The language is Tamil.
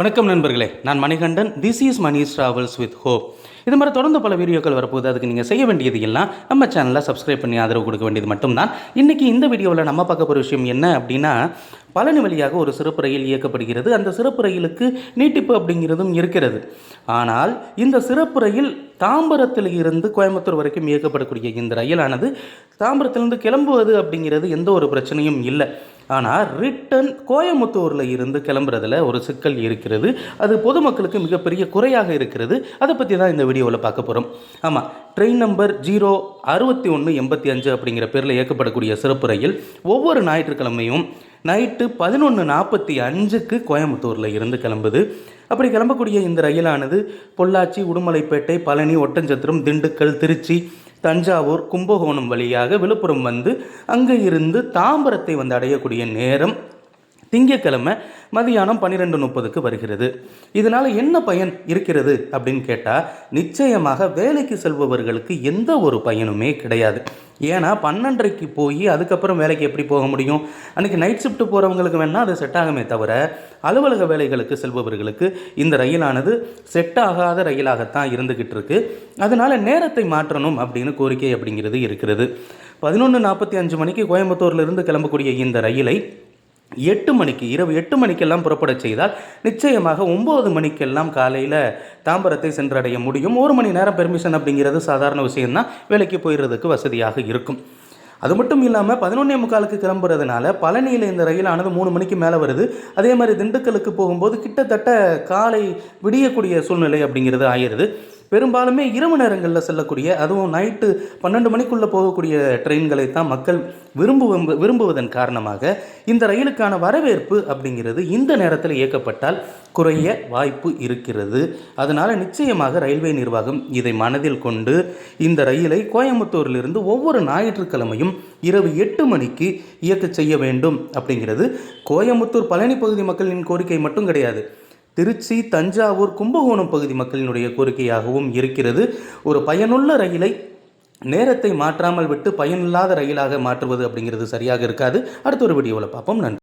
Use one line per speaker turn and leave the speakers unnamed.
வணக்கம் நண்பர்களே நான் Manikandan. This is Mani's travels with hope இது மாதிரி தொடர்ந்து பல வீடியோக்கள் வரப்போகுது. அதுக்கு நீங்கள் செய்ய வேண்டியது எல்லாம் நம்ம சேனலை சப்ஸ்கிரைப் பண்ணி ஆதரவு கொடுக்க வேண்டியது மட்டும்தான். இன்றைக்கி இந்த வீடியோவில் நம்ம பார்க்க போகிற விஷயம் என்ன அப்படின்னா பழனி வழியாக ஒரு சிறப்பு ரயில் இயக்கப்படுகிறது. அந்த சிறப்பு ரயிலுக்கு நீட்டிப்பு அப்படிங்கிறதும் இருக்கிறது. ஆனால் இந்த சிறப்பு ரயில் தாம்பரத்தில் இருந்து கோயம்புத்தூர் வரைக்கும் இயக்கப்படக்கூடிய இந்த ரயிலானது தாம்பரத்திலிருந்து கிளம்புவது அப்படிங்கிறது எந்த ஒரு பிரச்சனையும் இல்லை. ஆனால் ரிட்டன் கோயம்புத்தூரில் இருந்து கிளம்புறதுல ஒரு சிக்கல் இருக்கிறது. அது பொதுமக்களுக்கு மிகப்பெரிய குறையாக இருக்கிறது. அதை பற்றி தான் இந்த வீடியோவில் பார்க்க போகிறோம் ஆமாம் ட்ரெயின் நம்பர் ஜீரோ அறுபத்தி ஒன்று எண்பத்தி அஞ்சு அப்படிங்கிற பேரில் இயக்கப்படக்கூடிய சிறப்பு ரயில் ஒவ்வொரு ஞாயிற்றுக்கிழமையும் நைட்டு பதினொன்று நாற்பத்தி அஞ்சுக்கு கோயம்புத்தூரில் இருந்து கிளம்புது. அப்படி கிளம்பக்கூடிய இந்த ரயிலானது பொள்ளாச்சி உடுமலைப்பேட்டை பழனி ஒட்டஞ்சத்திரம் திண்டுக்கல் திருச்சி தஞ்சாவூர் கும்பகோணம் வழியாக விழுப்புரம் வந்து அங்கே இருந்து தாம்பரத்தை வந்து அடையக்கூடிய நேரம் திங்கட்கிழமை மதியானம் பன்னிரெண்டு முப்பதுக்கு வருகிறது. இதனால் என்ன பயன் இருக்கிறது அப்படின்னு கேட்டால் நிச்சயமாக வேலைக்கு செல்பவர்களுக்கு எந்த ஒரு பயனுமே கிடையாது. ஏன்னா பன்னெண்டரைக்கு போய் அதுக்கப்புறம் வேலைக்கு எப்படி போக முடியும்? அன்றைக்கி நைட் ஷிஃப்ட் போகிறவங்களுக்கு வேணால் அது செட் ஆகுமே தவிர அலுவலக வேலைகளுக்கு செல்பவர்களுக்கு இந்த ரயிலானது செட் ஆகாத ரயிலாகத்தான் இருந்துக்கிட்டு இருக்கு. அதனால் நேரத்தை மாற்றணும் அப்படின்னு கோரிக்கை அப்படிங்கிறது இருக்கிறது. பதினொன்று நாற்பத்தி அஞ்சு மணிக்கு கோயம்புத்தூர்லேருந்து கிளம்பக்கூடிய இந்த ரயிலை எட்டு மணிக்கு இரவு எட்டு மணிக்கெல்லாம் புறப்பட செய்தால் நிச்சயமாக ஒம்பது மணிக்கெல்லாம் காலையில் தாம்பரத்தை சென்றடைய முடியும். ஒரு மணி நேரம் பெர்மிஷன் அப்படிங்கிறது சாதாரண விஷயம்தான். வேலைக்கு போயிடுறதுக்கு வசதியாக இருக்கும். அது மட்டும் இல்லாமல் பதினொன்னே முக்காலுக்கு கிளம்புறதுனால பழனியில் இந்த ரயிலானது மூணு மணிக்கு மேலே வருது. அதே மாதிரி திண்டுக்கலுக்கு போகும்போது கிட்டத்தட்ட காலை விடியக்கூடிய சூழ்நிலை அப்படிங்கிறது ஆயிடுது. பெரும்பாலுமே இரவு நேரங்களில் செல்லக்கூடிய அதுவும் நைட்டு பன்னெண்டு மணிக்குள்ளே போகக்கூடிய ட்ரெயின்களை தான் மக்கள் விரும்பு விரும்புவதன் காரணமாக இந்த ரயிலுக்கான வரவேற்பு அப்படிங்கிறது இந்த நேரத்தில் இயக்கப்பட்டால் குறைய வாய்ப்பு இருக்கிறது. அதனால் நிச்சயமாக ரயில்வே நிர்வாகம் இதை மனதில் கொண்டு இந்த ரயிலை கோயம்புத்தூரிலிருந்து ஒவ்வொரு ஞாயிற்றுக்கிழமையும் இரவு எட்டு மணிக்கு இயக்க செய்ய வேண்டும் அப்படிங்கிறது. கோயம்புத்தூர் பழனி பகுதி மக்களின் கோரிக்கை மட்டும் கிடையாது. திருச்சி தஞ்சாவூர் கும்பகோணம் பகுதி மக்களினுடைய கோரிக்கையாகவும் இருக்கிறது. ஒரு பயனுள்ள ரயிலை நேரத்தை மாற்றாமல் விட்டு பயனில்லாத ரயிலாக மாற்றுவது அப்படிங்கிறது சரியாக இருக்காது. அடுத்த ஒரு வீடியோவில் பார்ப்போம். நன்றி.